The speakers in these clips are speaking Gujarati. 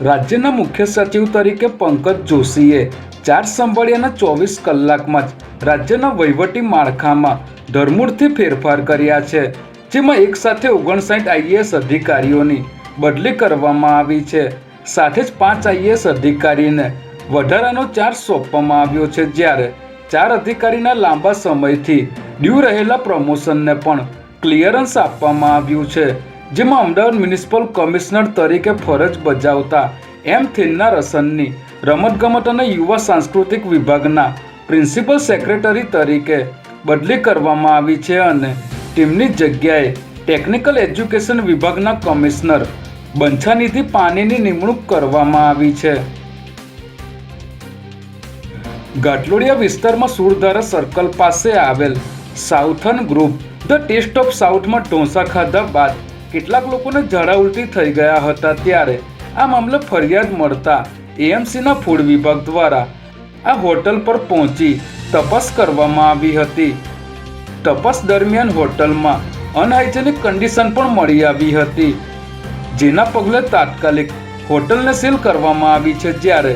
રાજ્યના મુખ્ય સચિવ તરીકે પંકજ જોશીએ ચાર્જ સંભાળ્યાના ચોવીસ કલાકમાં જ રાજ્યના વહીવટી માળખામાં ધરમૂળથી ફેરફાર કર્યા છે, જેમાં એક સાથે ઓગણસાઠ આઈએએસ અધિકારીઓની બદલી કરવામાં આવી છે. સાથે જ પાંચ આઈએએસ અધિકારીને વધારાનો ચાર્જ સોંપવામાં આવ્યો છે, જ્યારે ચાર અધિકારીના લાંબા સમયથી ડ્યુ રહેલા પ્રમોશનને પણ ક્લિયરન્સ આપવામાં આવ્યું છે. જેમાં અમદાવાદ મ્યુનિસિપલ કમિશનર તરીકે ફરજ બજાવતા એમ થિન્ના રસનની રમતગમત અને યુવા સાંસ્કૃતિક વિભાગના પ્રિન્સિપલ સેક્રેટરી તરીકે બદલી કરવામાં આવી છે અને ટીમની જગ્યાએ ટેકનિકલ એજ્યુકેશન વિભાગના કમિશનર બંછાનિધિ પાણીની નિમણૂક કરવામાં આવી છે. ગાટલોડિયા વિસ્તારમાં સુરધારા સર્કલ પાસે આવેલ southern group the taste of સાઉથમાં dosa ખાધા બાદ કેટલાક લોકોને ઝાડા ઉલટી થઈ ગયા હતા ત્યારે આ મામલે ફરિયાદ મળતા એએમસીના ફૂડ વિભાગ દ્વારા આ હોટલ પર પહોંચી તપાસ કરવામાં આવી હતી. તપાસ દરમિયાન હોટલમાં અનહાઇજેનિક કન્ડિશન પણ મળી આવી હતી, જેના પગલે તાત્કાલિક હોટલને સીલ કરવામાં આવી છે જ્યારે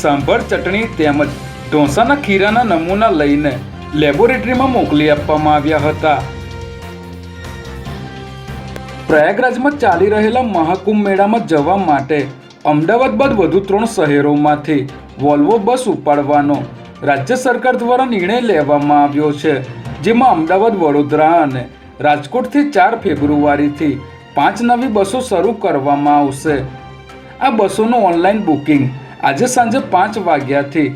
સાંભર ચટણી તેમજ ઢોસાના ખીરાના નમૂના લઈને લેબોરેટરીમાં મોકલી આપવામાં આવ્યા હતા. પ્રયાગરાજમાં ચાલી રહેલા મહાકુંભ મેળામાં જવા માટે અમદાવાદ બાદ વધુ ત્રણ શહેરોમાંથી વોલ્વો બસ ઉપાડવાનો રાજ્ય સરકાર દ્વારા નિર્ણય લેવામાં આવ્યો છે, જેમાં અમદાવાદ, વડોદરા અને રાજકોટથી ચાર ફેબ્રુઆરીથી પાંચ નવી બસો શરૂ કરવામાં આવશે. આ બસોનું ઓનલાઈન બુકિંગ આજે સાંજે પાંચ વાગ્યાથી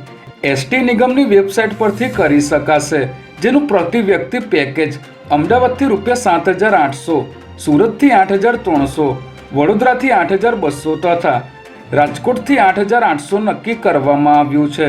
એસટી નિગમની વેબસાઇટ પરથી કરી શકાશે, જેનું પ્રતિ વ્યક્તિ પેકેજ અમદાવાદથી રૂપિયા સાત હજાર આઠસો સુરતથી આઠ હજાર ત્રણસો, વડોદરાથી આઠ હજાર બસો તથા રાજકોટથી આઠ હજાર આઠસો નક્કી કરવામાં આવ્યું છે.